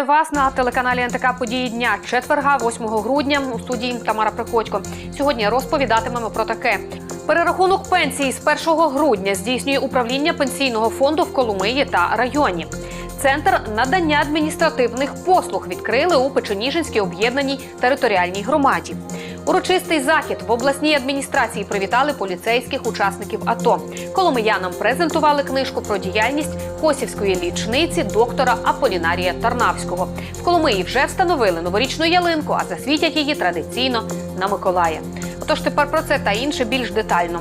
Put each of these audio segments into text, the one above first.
Вітаю вас на телеканалі НТК Події дня четверга, 8 грудня. У студії Тамара Приходько. Сьогодні розповідатимемо про таке. Перерахунок пенсії з 1 грудня здійснює управління пенсійного фонду в Коломиї та районі. Центр надання адміністративних послуг відкрили у Печеніжинській об'єднаній територіальній громаді. Урочистий захід в обласній адміністрації привітали поліцейських учасників АТО. Коломиянам презентували книжку про діяльність косівської лічниці доктора Аполінарія Тарнавського. В Коломиї вже встановили новорічну ялинку, а засвітять її традиційно на Миколая. Отож тепер про це та інше більш детально.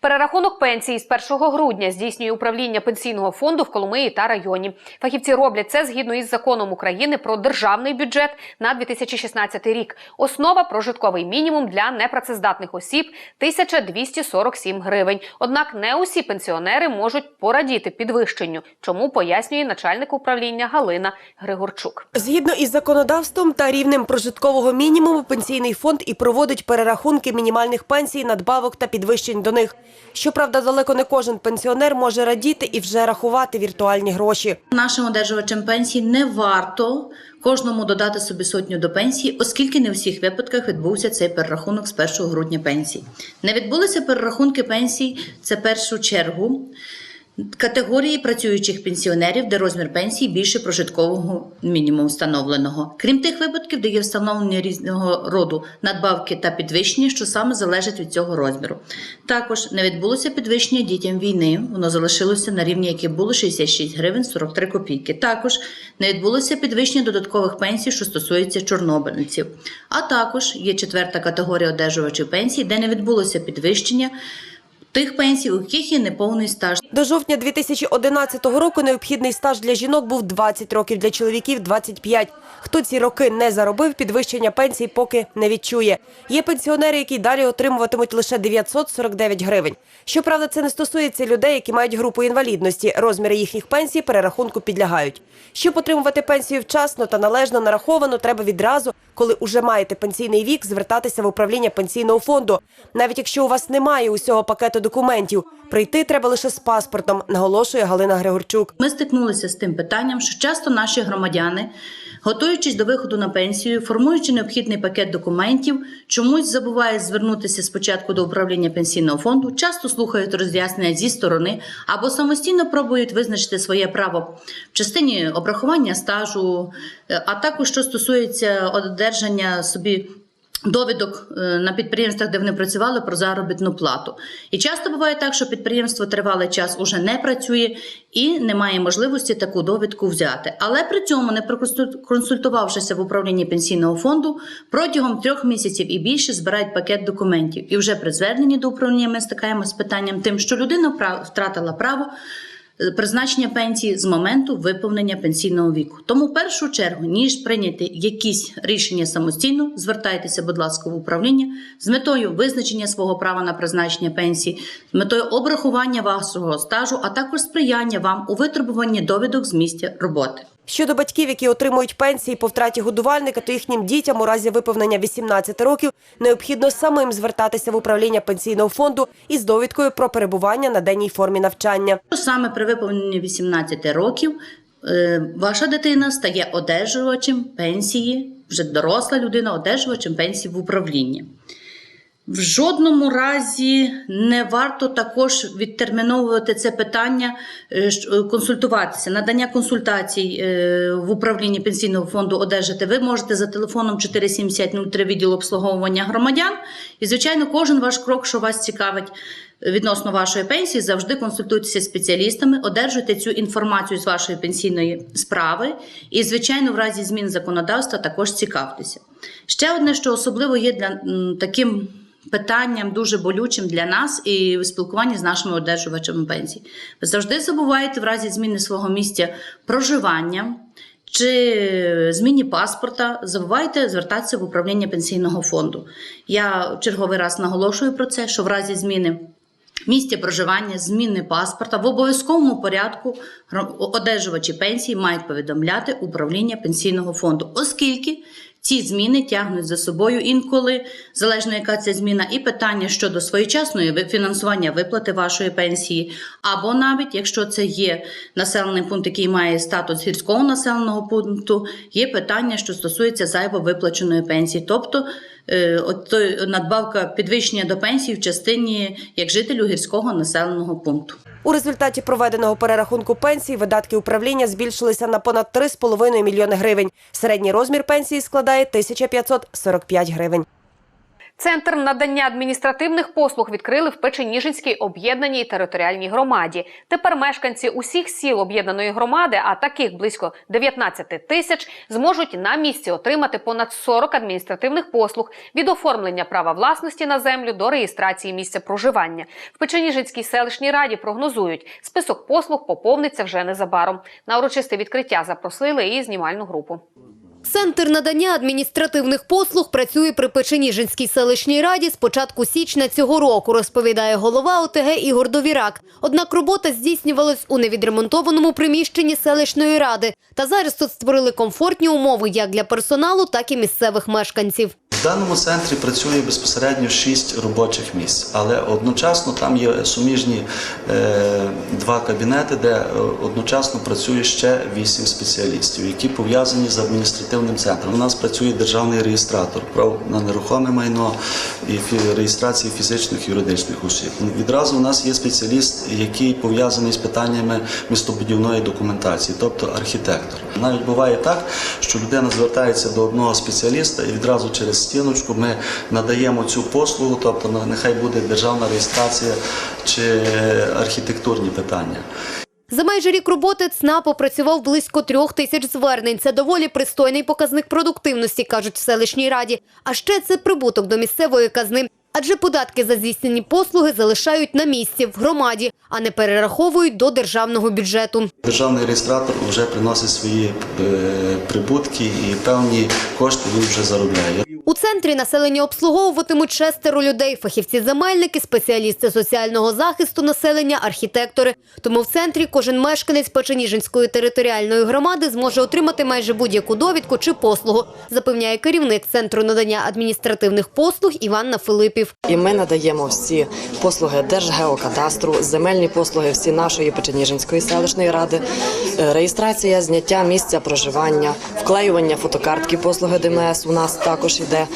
Перерахунок пенсії з 1 грудня здійснює управління пенсійного фонду в Коломиї та районі. Фахівці роблять це згідно із законом України про державний бюджет на 2016 рік. Основа прожитковий мінімум для непрацездатних осіб 1247 гривень. Однак не усі пенсіонери можуть порадіти підвищенню, чому пояснює начальник управління Галина Григорчук. Згідно із законодавством та рівнем прожиткового мінімуму, пенсійний фонд і проводить перерахунки мінімальних пенсій, надбавок та підвищень до них. Щоправда, далеко не кожен пенсіонер може радіти і вже рахувати віртуальні гроші. Нашим одержувачам пенсії не варто кожному додати собі сотню до пенсії, оскільки не у всіх випадках відбувся цей перерахунок з 1 грудня пенсії. Не відбулися перерахунки пенсій це першу чергу. Категорії працюючих пенсіонерів, де розмір пенсії більше прожиткового мінімуму встановленого, крім тих випадків, де є встановлені різного роду надбавки та підвищення, що саме залежать від цього розміру. Також не відбулося підвищення дітям війни, воно залишилося на рівні, яке було 66 гривень 43 копійки. Також не відбулося підвищення додаткових пенсій, що стосується чорнобильців. А також є четверта категорія одержувачів пенсій, де не відбулося підвищення тих пенсій, у яких є неповний стаж. До жовтня 2011 року необхідний стаж для жінок був 20 років, для чоловіків – 25. Хто ці роки не заробив, підвищення пенсій поки не відчує. Є пенсіонери, які далі отримуватимуть лише 949 гривень. Щоправда, це не стосується людей, які мають групу інвалідності. Розміри їхніх пенсій перерахунку підлягають. Щоб отримувати пенсію вчасно та належно нараховано, треба відразу, коли уже маєте пенсійний вік, звертатися в управління пенсійного фонду. Навіть якщо у вас немає усього пакету документів, прийти треба лише з паспортом, наголошує Галина Григорчук. Ми стикнулися з тим питанням, що часто наші громадяни, готуючись до виходу на пенсію, формуючи необхідний пакет документів, чомусь забувають звернутися спочатку до управління пенсійного фонду, часто слухають роз'яснення зі сторони або самостійно пробують визначити своє право в частині обрахування стажу, е, а також що стосується одержання собі. Довідок е, на підприємствах, де вони працювали, про заробітну плату. І часто буває так, що підприємство тривалий час уже не працює і не має можливості таку довідку взяти. Але при цьому, не проконсультувавшися в управлінні пенсійного фонду, протягом трьох місяців і більше збирають пакет документів. І вже при зверненні до управління ми стикаємося з питанням тим, що людина втратила право призначення пенсії з моменту виповнення пенсійного віку. Тому в першу чергу, ніж прийняти якісь рішення самостійно, звертайтеся, будь ласка, в управління з метою визначення свого права на призначення пенсії, з метою обрахування вашого стажу, а також сприяння вам у витребуванні довідок з місця роботи. Щодо батьків, які отримують пенсії по втраті годувальника, то їхнім дітям у разі виповнення 18 років необхідно самим звертатися в управління пенсійного фонду із довідкою про перебування на денній формі навчання. Саме при виповненні 18 років е, ваша дитина стає одержувачем пенсії, вже доросла людина, одержувачем пенсії в управлінні. В жодному разі не варто також відтерміновувати це питання, е, е, консультуватися. Надання консультацій е, в управлінні пенсійного фонду одержати ви можете за телефоном 47003 відділ обслуговування громадян. І, звичайно, кожен ваш крок, що вас цікавить відносно вашої пенсії, завжди консультуйтеся з спеціалістами, одержуйте цю інформацію з вашої пенсійної справи. І, звичайно, в разі змін законодавства також цікавтеся. Ще одне, що особливо є для таким питанням дуже болючим для нас і в спілкуванні з нашими одержувачами пенсій. Ви завжди забуваєте в разі зміни свого місця проживання. Чи зміні паспорта, забувайте звертатися в управління пенсійного фонду. Я черговий раз наголошую про це, що в разі зміни місця проживання, зміни паспорта. В обов'язковому порядку одержувачі пенсії мають повідомляти управління пенсійного фонду, оскільки ці зміни тягнуть за собою інколи, залежно яка це зміна, і питання щодо своєчасної фінансування виплати вашої пенсії, або навіть якщо це є населений пункт, який має статус гірського населеного пункту, є питання, що стосується зайво виплаченої пенсії, тобто от той надбавка підвищення до пенсії в частині як жителю гірського населеного пункту. У результаті проведеного перерахунку пенсій видатки управління збільшилися на понад 3,5 мільйони гривень. Середній розмір пенсії складає 1545 гривень. Центр надання адміністративних послуг відкрили в Печеніжинській об'єднаній територіальній громаді. Тепер мешканці усіх сіл об'єднаної громади, а таких близько 19 тисяч, зможуть на місці отримати понад 40 адміністративних послуг від оформлення права власності на землю до реєстрації місця проживання. В Печеніжинській селищній раді прогнозують, список послуг поповниться вже незабаром. На урочисте відкриття запросили і знімальну групу. Центр надання адміністративних послуг працює при Печеніжинській селищній раді з початку січня цього року, розповідає голова ОТГ Ігор Довірак. Однак робота здійснювалась у невідремонтованому приміщенні селищної ради. Та зараз тут створили комфортні умови як для персоналу, так і місцевих мешканців. В даному центрі працює безпосередньо шість робочих місць, але одночасно там є суміжні е, два кабінети, де е, одночасно працює ще вісім спеціалістів, які пов'язані з адміністративним центром. У нас працює державний реєстратор прав на нерухоме майно і реєстрації фізичних і юридичних осіб. Відразу у нас є спеціаліст, який пов'язаний з питаннями містобудівної документації, тобто архітектор. Навіть буває так, що людина звертається до одного спеціаліста і відразу через стіночку ми надаємо цю послугу, тобто ну, нехай буде державна реєстрація чи архітектурні питання. За майже рік роботи ЦНАП опрацював близько трьох тисяч звернень. Це доволі пристойний показник продуктивності, кажуть в селищній раді. А ще це прибуток до місцевої казни. Адже податки за здійснені послуги залишають на місці в громаді, а не перераховують до державного бюджету. Державний реєстратор вже приносить свої е, прибутки і певні кошти він вже заробляє. У центрі населення обслуговуватимуть шестеро людей: фахівці-земельники, спеціалісти соціального захисту населення, архітектори. Тому в центрі кожен мешканець Печеніжинської територіальної громади зможе отримати майже будь-яку довідку чи послугу, запевняє керівник центру надання адміністративних послуг Іванна Филипів. І ми надаємо всі послуги Держгеокадастру, земельні послуги всі нашої Печеніжинської селищної ради, е, реєстрація, зняття місця проживання, вклеювання фотокартки послуги ДМС у нас також йде.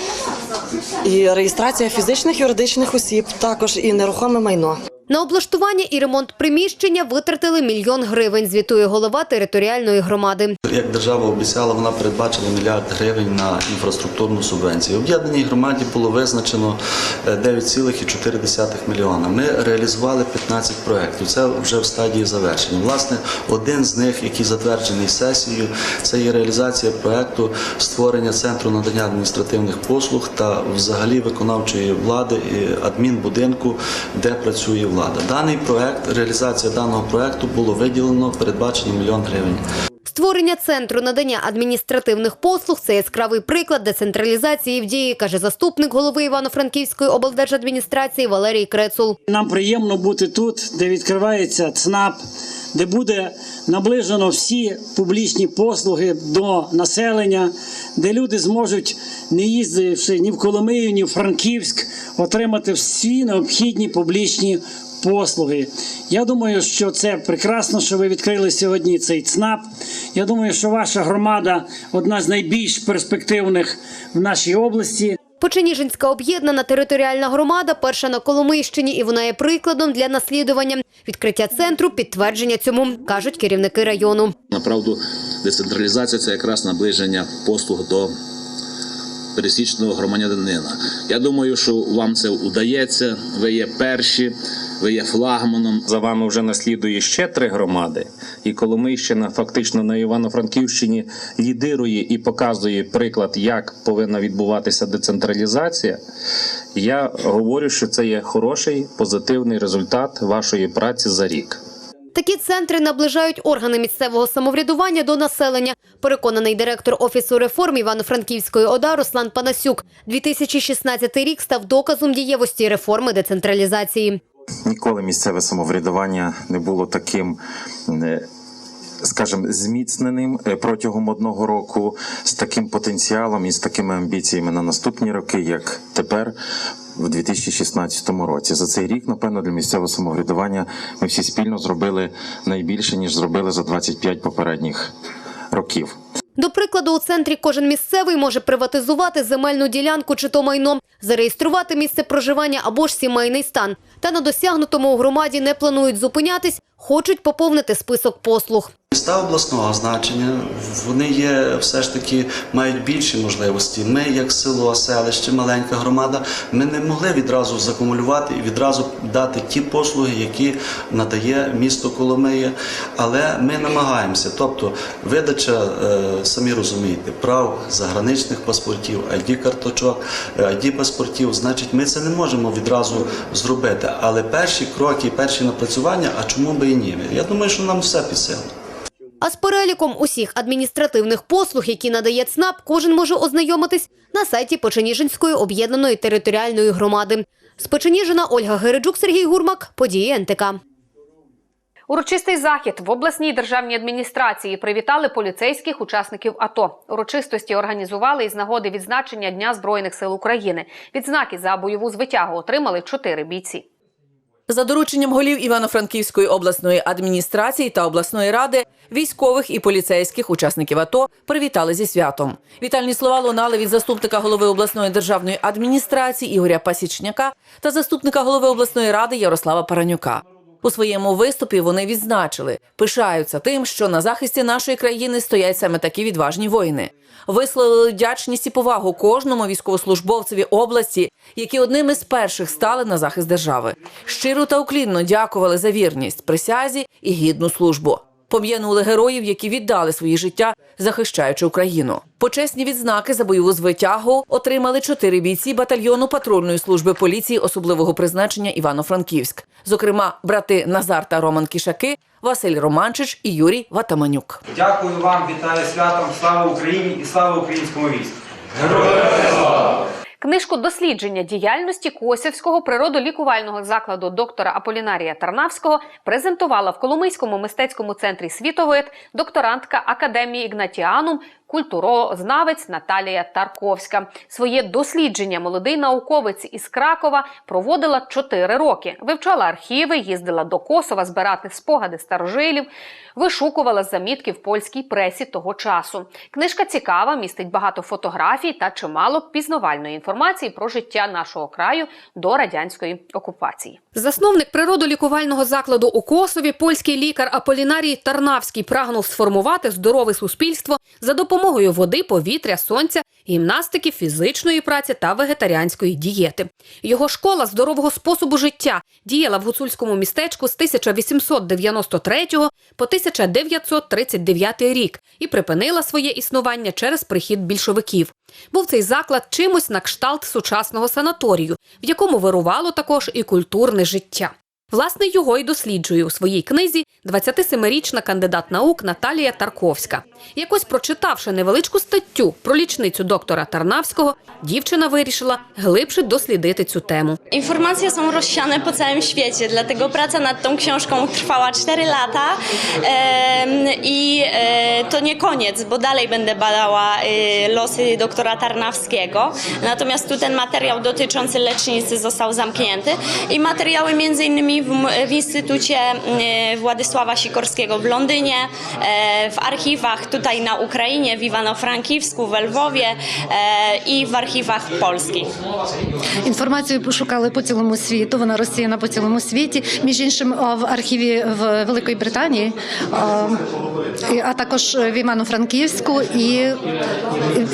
І реєстрація фізичних юридичних осіб, також і нерухоме майно. На облаштування і ремонт приміщення витратили мільйон гривень, звітує голова територіальної громади. Як держава обіцяла, вона передбачила мільярд гривень на інфраструктурну субвенцію. Об'єднаній громаді було визначено е, 9,4 мільйона. Ми реалізували 15 проєктів. Це вже в стадії завершення. Власне, один з них, який затверджений сесією, це є реалізація проєкту створення центру надання адміністративних послуг та взагалі виконавчої влади і адмінбудинку, де працює влада. Даний проєкт, реалізація даного проєкту було виділено, передбачено мільйон гривень. Створення центру надання адміністративних послуг це яскравий приклад децентралізації в дії, каже заступник голови Івано-Франківської облдержадміністрації Валерій Крецул. Нам приємно бути тут, де відкривається ЦНАП, де буде наближено всі публічні послуги до населення, де люди зможуть, не їздивши ні в Коломию, ні в Франківськ, отримати всі необхідні публічні послуги. Я думаю, що це прекрасно, що ви відкрили сьогодні цей ЦНАП. Я думаю, що ваша громада одна з найбільш перспективних в нашій області. Поченіжинська об'єднана територіальна громада перша на Коломийщині, і вона є прикладом для наслідування. Відкриття центру підтвердження цьому кажуть керівники району. Направду, децентралізація це якраз наближення послуг до пересічного громадянина. Я думаю, що вам це удається. Ви є перші, ви є флагманом. За вами вже наслідує ще три громади, і Коломийщина фактично на Івано-Франківщині лідирує і показує приклад, як повинна відбуватися децентралізація. Я говорю, що це є хороший позитивний результат вашої праці за рік. Такі центри наближають органи місцевого самоврядування до населення. Переконаний директор офісу реформ Івано-Франківської ОДА Руслан Панасюк. 2016 рік став доказом дієвості реформи децентралізації. Ніколи місцеве самоврядування не було таким. Скажімо, зміцненим е, протягом одного року з таким потенціалом і з такими амбіціями на наступні роки, як тепер, в 2016 році. За цей рік, напевно, для місцевого самоврядування ми всі спільно зробили найбільше ніж зробили за 25 попередніх років. До прикладу, у центрі кожен місцевий може приватизувати земельну ділянку чи то майно, зареєструвати місце проживання або ж сімейний стан. Та на досягнутому у громаді не планують зупинятись, хочуть поповнити список послуг. Міста обласного значення вони є все ж таки мають більші можливості. Ми, як село, селище, маленька громада, ми не могли відразу закумулювати і відразу дати ті послуги, які надає місто Коломия. Але ми намагаємося. Тобто, видача, е, самі розумієте, прав заграничних паспортів, id карточок, id паспортів. Значить, ми це не можемо відразу зробити. Але перші кроки, перші напрацювання, а чому би і ні? Я думаю, що нам все під силу. А з переліком усіх адміністративних послуг, які надає ЦНАП, кожен може ознайомитись на сайті Печеніжинської об'єднаної територіальної громади. З Печеніжина Ольга Гереджук, Сергій Гурмак, події НТК. Урочистий захід в обласній державній адміністрації привітали поліцейських учасників АТО. Урочистості організували із нагоди відзначення Дня Збройних сил України. Відзнаки за бойову звитягу отримали чотири бійці. За дорученням голів Івано-Франківської обласної адміністрації та обласної ради військових і поліцейських учасників АТО привітали зі святом. Вітальні слова лунали від заступника голови обласної державної адміністрації Ігоря Пасічняка та заступника голови обласної ради Ярослава Паранюка. У своєму виступі вони відзначили, пишаються тим, що на захисті нашої країни стоять саме такі відважні воїни. Висловили вдячність і повагу кожному військовослужбовцеві області, які одними з перших стали на захист держави. Щиро та уклінно дякували за вірність, присязі і гідну службу. Пом'янули героїв, які віддали свої життя, захищаючи Україну. Почесні відзнаки за бойову звитягу отримали чотири бійці батальйону патрульної служби поліції особливого призначення Івано-Франківськ. Зокрема, брати Назар та Роман Кішаки, Василь Романчич і Юрій Ватаманюк. Дякую вам, вітаю святом, слава Україні і слава українському війську. Книжку дослідження діяльності Косівського природолікувального закладу доктора Аполінарія Тарнавського презентувала в Коломийському мистецькому центрі Світовид докторантка Академії Ігнатіанум, культурознавець Наталія Тарковська. Своє дослідження молодий науковець із Кракова проводила 4 роки. Вивчала архіви, їздила до Косова збирати спогади старожилів, вишукувала замітки в польській пресі того часу. Книжка цікава, містить багато фотографій та чимало пізнавальної інформації про життя нашого краю до радянської окупації. Засновник природолікувального закладу у Косові, польський лікар Аполінарій Тарнавський прагнув сформувати здорове суспільство за допомогою води, повітря, сонця, гімнастики, фізичної праці та вегетаріанської дієти. Його школа здорового способу життя діяла в гуцульському містечку з 1893 по 1939 рік і припинила своє існування через прихід більшовиків. Був цей заклад чимось на кшталт сучасного санаторію, в якому вирувало також і культурне життя. Власне, його й досліджує у своїй книзі 27-річна кандидат наук Наталія Тарковська. Якось прочитавши невеличку статтю про лічницю доктора Тарнавського, дівчина вирішила глибше дослідити цю temu. Informacje są rozsiane po całym świecie, dlatego praca nad tą książką trwała 4 lata em, i e, to nie koniec, bo dalej będę badała e, losy doktora Tarnawskiego. Natomiast tu ten materiał dotyczący lecznicy został zamknięty i materiały między w, m- w Instytucie e, Władysława Sikorskiego w Londynie, e, w archiwach tutaj na Ukrainie, w Iwano-Frankiwsku, w Lwowie i w archiwach polskich. Інформацію пошукали по цілому світу. Вона розсіяна по цілому світі. Між іншим, в архіві в Великої Британії, а, також в Івано-Франківську і,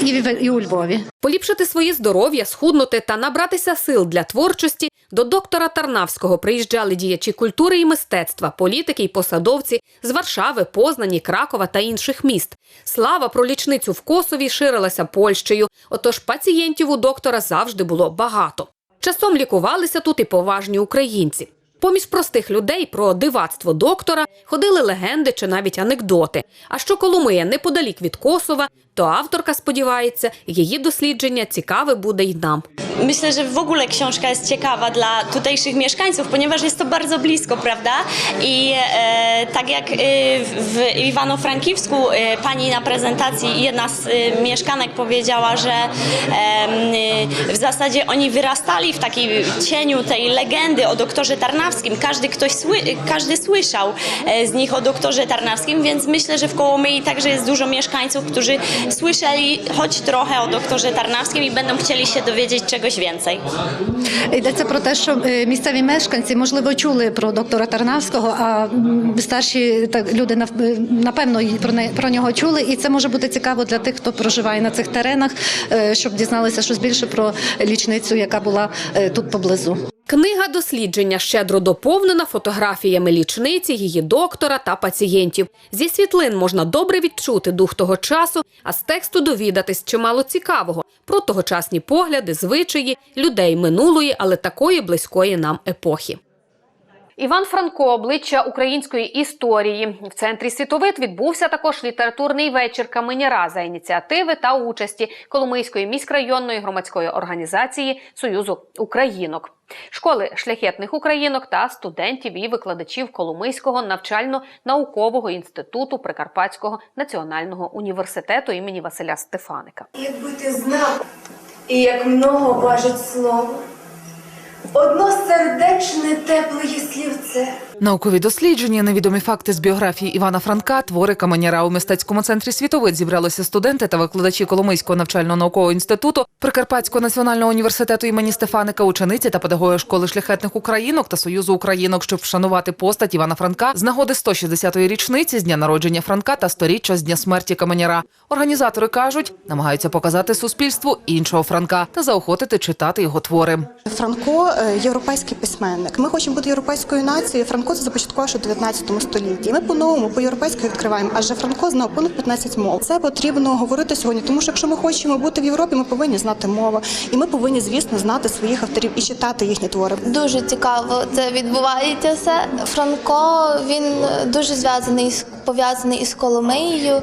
і, і у Львові. Поліпшити своє здоров'я, схуднути та набратися сил для творчості до доктора Тарнавського приїжджали діячі культури і мистецтва, політики й посадовці з Варшави, Познані, Кракова та інших міст. Слава про лічницю в Косові ширилася Польщею, отож пацієнтів у доктора завжди було багато. Часом лікувалися тут і поважні українці. Поміж простих людей про дивацтво доктора ходили легенди чи навіть анекдоти. А що Коломия неподалік від Косова, то авторка сподівається, її дослідження цікаве буде й нам. Myślę, że w ogóle książka jest ciekawa dla tutejszych mieszkańców, ponieważ jest to bardzo blisko, prawda? I e, tak jak e, w Iwano-Frankiwsku e, pani na prezentacji, jedna z e, mieszkanek powiedziała, że em, e, w zasadzie oni wyrastali w takim cieniu tej legendy o doktorze Tarnawskim. Każdy ktoś sły, każdy słyszał e, z nich o doktorze Tarnawskim, więc myślę, że w Kołomyi także jest dużo mieszkańców, którzy słyszeli choć trochę o doktorze Tarnawskim i będą chcieli się dowiedzieć czegoś więcej. Йдеться про те, що е, місцеві мешканці можливо чули про доктора Тарнавського, а старші так люди нав- е, напевно й про не про нього чули, і це може бути цікаво для тих, хто проживає на цих теренах, е, щоб дізналися щось більше про лічницю, яка була тут поблизу. Книга дослідження щедро доповнена фотографіями лічниці, її доктора та пацієнтів. Зі світлин можна добре відчути дух того часу, а з тексту довідатись чимало цікавого про тогочасні погляди, звичаї, людей минулої, але такої близької нам епохи. Іван Франко, обличчя української історії. В центрі світовит відбувся також літературний вечір Каменяра за ініціативи та участі Коломийської міськрайонної громадської організації Союзу Українок. Школи шляхетних українок та студентів і викладачів Коломийського навчально-наукового інституту Прикарпатського національного університету імені Василя Стефаника. Якби ти знав, і як много важить слово, одно сердечне тепле слівце. Наукові дослідження, невідомі факти з біографії Івана Франка, твори Каменяра у мистецькому центрі світовид зібралися студенти та викладачі Коломийського навчально-наукового інституту, Прикарпатського національного університету імені Стефаника, учениці та педагоги школи шляхетних українок та союзу українок, щоб вшанувати постать Івана Франка з нагоди 160-ї річниці з дня народження Франка та сторіччя з дня смерті Каменяра. Організатори кажуть, намагаються показати суспільству іншого Франка та заохотити читати його твори. Франко е, європейський письменник. Ми хочемо бути європейською нацією. Франко це започаткував ще в 19 столітті. Ми по-новому, по-європейськи відкриваємо, адже Франко знав понад 15 мов. Це потрібно говорити сьогодні, тому що якщо ми хочемо бути в Європі, ми повинні знати мову. І ми повинні, звісно, знати своїх авторів і читати їхні твори. Дуже цікаво це відбувається все. Франко він дуже зв'язаний з пов'язаний із Коломиєю,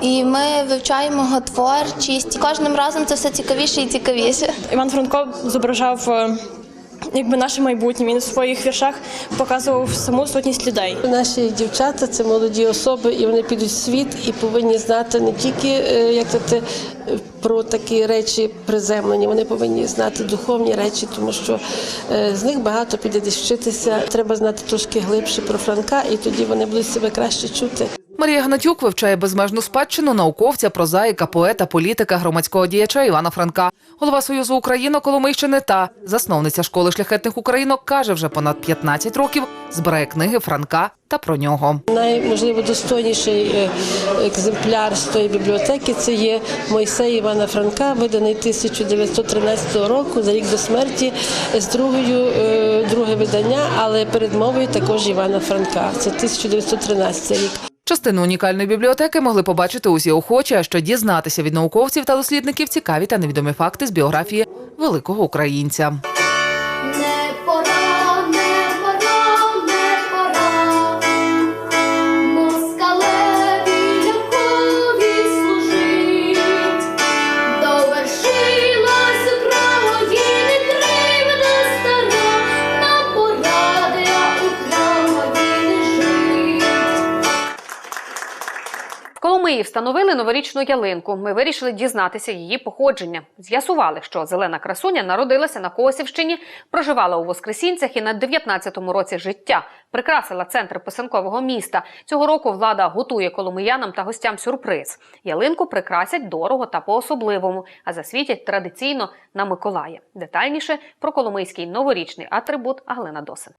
і ми вивчаємо його творчість. Кожним разом це все цікавіше і цікавіше. Іван Франко зображав е, якби наше майбутнє. Він у своїх віршах показував саму сутність людей. Наші дівчата це молоді особи, і вони підуть в світ і повинні знати не тільки е, як то е, про такі речі приземлені, вони повинні знати духовні речі, тому що е, з них багато піде десь вчитися. Треба знати трошки глибше про Франка, і тоді вони будуть себе краще чути. Марія Гнатюк вивчає безмежну спадщину науковця, прозаїка, поета, політика, громадського діяча Івана Франка. Голова Союзу Українок Коломийщини та засновниця школи шляхетних українок каже, вже понад 15 років збирає книги Франка та про нього. Найможливо достойніший е, екземпляр з тої бібліотеки це є Мойсей Івана Франка, виданий 1913 року за рік до смерті з другою е, друге видання, але передмовою також Івана Франка. Це 1913 рік. Частину унікальної бібліотеки могли побачити усі охочі, а що дізнатися від науковців та дослідників цікаві та невідомі факти з біографії великого українця. В встановили новорічну ялинку. Ми вирішили дізнатися її походження. З'ясували, що зелена красуня народилася на Косівщині, проживала у Воскресінцях і на 19-му році життя. Прикрасила центр писанкового міста. Цього року влада готує коломиянам та гостям сюрприз. Ялинку прикрасять дорого та по-особливому, а засвітять традиційно на Миколая. Детальніше про коломийський новорічний атрибут Галина Досин.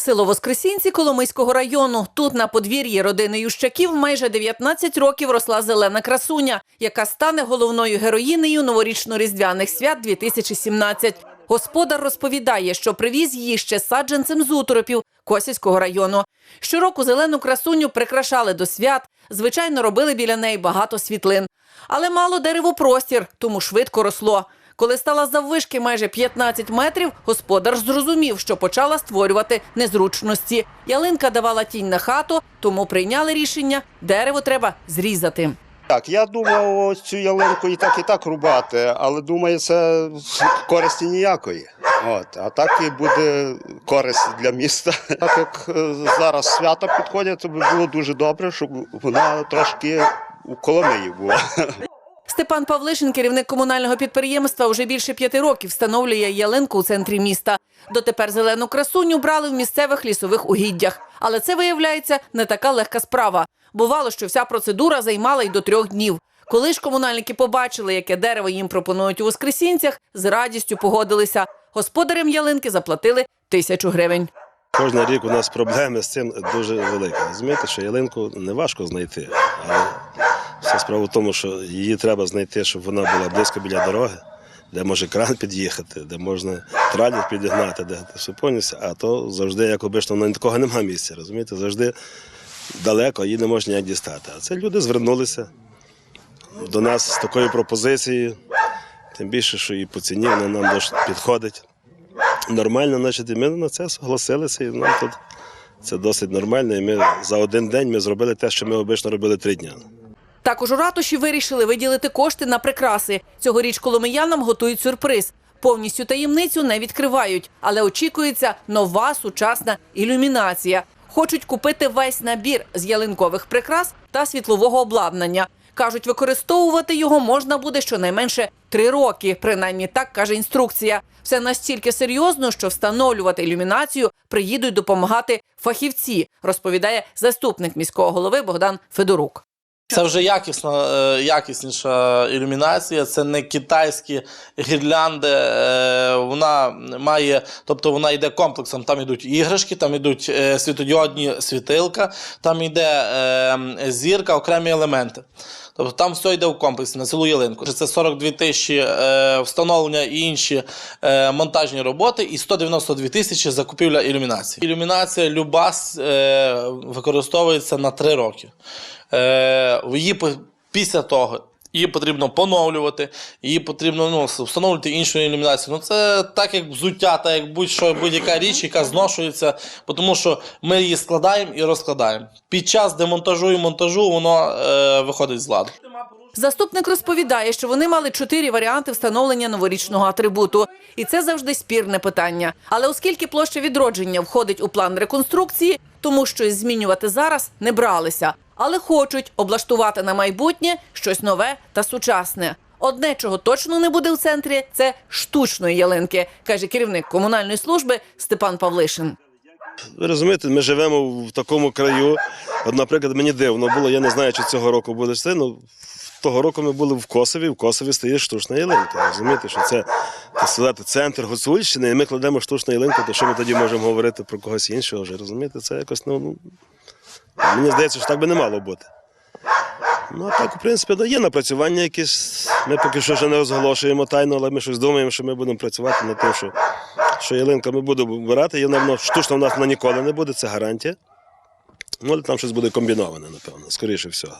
Село Воскресінці Коломийського району. Тут на подвір'ї родини Ющаків майже 19 років росла зелена красуня, яка стане головною героїнею новорічно-різдвяних свят 2017. Господар розповідає, що привіз її ще саджанцем з уторопів Косівського району. Щороку зелену красуню прикрашали до свят. Звичайно, робили біля неї багато світлин. Але мало деревопростір, тому швидко росло. Коли стала заввишки майже 15 метрів, господар зрозумів, що почала створювати незручності. Ялинка давала тінь на хату, тому прийняли рішення – дерево треба зрізати. Так, я думав цю ялинку і так, і так рубати, але думаю, це користі ніякої. От, а так і буде користь для міста. Так як е, зараз свято підходять, то було дуже добре, щоб вона трошки у Коломиї була. Степан Павлишин, керівник комунального підприємства, уже більше п'яти років встановлює ялинку у центрі міста. Дотепер зелену красуню брали в місцевих лісових угіддях. Але це виявляється не така легка справа. Бувало, що вся процедура займала й до трьох днів. Коли ж комунальники побачили, яке дерево їм пропонують у Воскресінцях, з радістю погодилися. Господарям ялинки заплатили тисячу гривень. Кожен рік у нас проблеми з цим дуже великі. Розумієте, що ялинку не важко знайти, але вся справа в тому, що її треба знайти, щоб вона була близько біля дороги, де може кран під'їхати, де можна тралір підігнати, де все повністю. А то завжди, як обично, на такого немає місця. Розумієте, завжди далеко її не можна ніяк дістати. А це люди звернулися до нас з такою пропозицією, тим більше, що і по ціні вона нам підходить нормально, значить, і ми на це согласилися, і нам тут це досить нормально. І ми за один день ми зробили те, що ми обично робили три дні. Також у ратуші вирішили виділити кошти на прикраси. Цьогоріч коломиянам готують сюрприз. Повністю таємницю не відкривають, але очікується нова сучасна ілюмінація. Хочуть купити весь набір з ялинкових прикрас та світлового обладнання. Кажуть, використовувати його можна буде щонайменше три роки. Принаймні так каже інструкція. Все настільки серйозно, що встановлювати ілюмінацію приїдуть допомагати фахівці, розповідає заступник міського голови Богдан Федорук. Це вже якісна, е, якісніша ілюмінація, це не китайські гірлянди. е, Вона має, тобто вона йде комплексом. Там йдуть іграшки, там йдуть е, світодіодні світилка, там йде зірка, окремі елементи. Тобто там все йде в комплексі на цілу ялинку. Це 42 тисячі е, встановлення і інші е, монтажні роботи, і 192 тисячі закупівля ілюмінації. Ілюмінація люба е, використовується на 3 роки. Е, її після того. Її потрібно поновлювати, її потрібно ну, встановлювати іншу ілюмінацію. Ну це так як взуття, так як будь-що, будь-яка річ, яка зношується, тому що ми її складаємо і розкладаємо. Під час демонтажу і монтажу воно е, виходить з ладу. Заступник розповідає, що вони мали чотири варіанти встановлення новорічного атрибуту, і це завжди спірне питання. Але оскільки площа відродження входить у план реконструкції, тому щось змінювати зараз не бралися, але хочуть облаштувати на майбутнє щось нове та сучасне. Одне, чого точно не буде в центрі, це штучної ялинки, каже керівник комунальної служби Степан Павлишин. Ви розумієте, ми живемо в такому краю. От, наприклад, мені дивно було, я не знаю, чи цього року буде це. Ну, того року ми були в Косові, в Косові стоїть штучна ялинка. Розумієте, що це так сказати, центр Гуцульщини, і ми кладемо штучну ялинку, то що ми тоді можемо говорити про когось іншого вже? Розумієте, це якось ну, ну мені здається, що так би не мало бути. Ну, а так, в принципі, да, є напрацювання якісь. Ми поки що ще не розголошуємо тайну, але ми щось думаємо, що ми будемо працювати над тим, що, що ялинка ми будемо вибирати. Її, напевно, штучно в нас вона ніколи не буде, це гарантія. Ну, але там щось буде комбіноване, напевно, скоріше всього.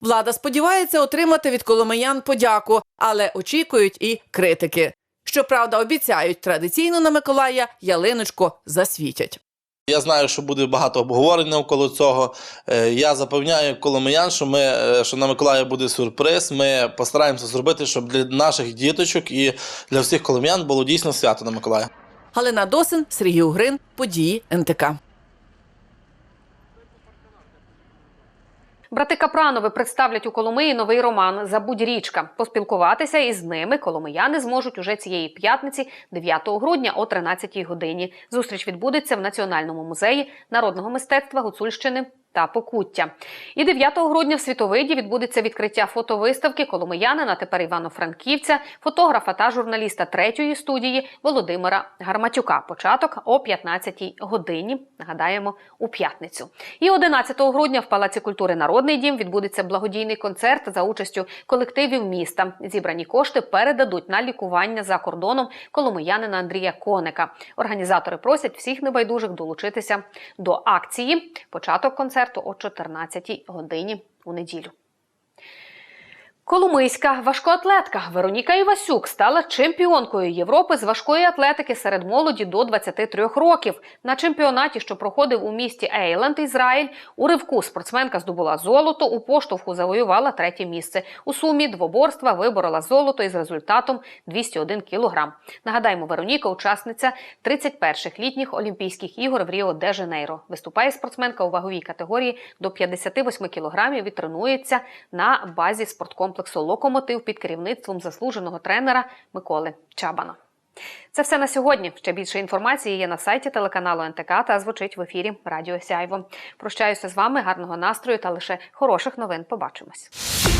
Влада сподівається отримати від коломиян подяку, але очікують і критики. Щоправда, обіцяють традиційно на Миколая ялиночку засвітять. Я знаю, що буде багато обговорень навколо цього. Е, Я запевняю коломиян, що ми е, що на Миколаї буде сюрприз. Ми постараємося зробити, щоб для наших діточок і для всіх коломиян було дійсно свято на Миколая. Галина Досин, Сергій Угрин, події НТК. Брати Капранови представлять у Коломиї новий роман Забудь річка. Поспілкуватися із ними коломияни зможуть уже цієї п'ятниці, 9 грудня о 13 годині. Зустріч відбудеться в Національному музеї народного мистецтва Гуцульщини та Покуття. І 9 грудня в Світовиді відбудеться відкриття фотовиставки коломиянина, тепер Івано-Франківця, фотографа та журналіста третьої студії Володимира Гарматюка. Початок о 15 годині. Нагадаємо у п'ятницю. І 11 грудня в Палаці культури Народний дім відбудеться благодійний концерт за участю колективів міста. Зібрані кошти передадуть на лікування за кордоном коломиянина Андрія Коника. Організатори просять всіх небайдужих долучитися до акції. Початок концерту о 14 годині у неділю. Коломийська важкоатлетка Вероніка Івасюк стала чемпіонкою Європи з важкої атлетики серед молоді до 23 років. На чемпіонаті, що проходив у місті Ейленд, Ізраїль, у ривку спортсменка здобула золото, у поштовху завоювала третє місце. У сумі двоборства виборола золото із результатом 201 кілограм. Нагадаємо, Вероніка учасниця 31-х літніх Олімпійських ігор в Ріо де Жанейро. Виступає спортсменка у ваговій категорії до 58 кілограмів і тренується на базі спорткомплексу Локомотив під керівництвом заслуженого тренера Миколи Чабана. Це все на сьогодні. Ще більше інформації є на сайті телеканалу НТК та звучить в ефірі Радіо Сяйво. Прощаюся з вами, гарного настрою та лише хороших новин. Побачимось.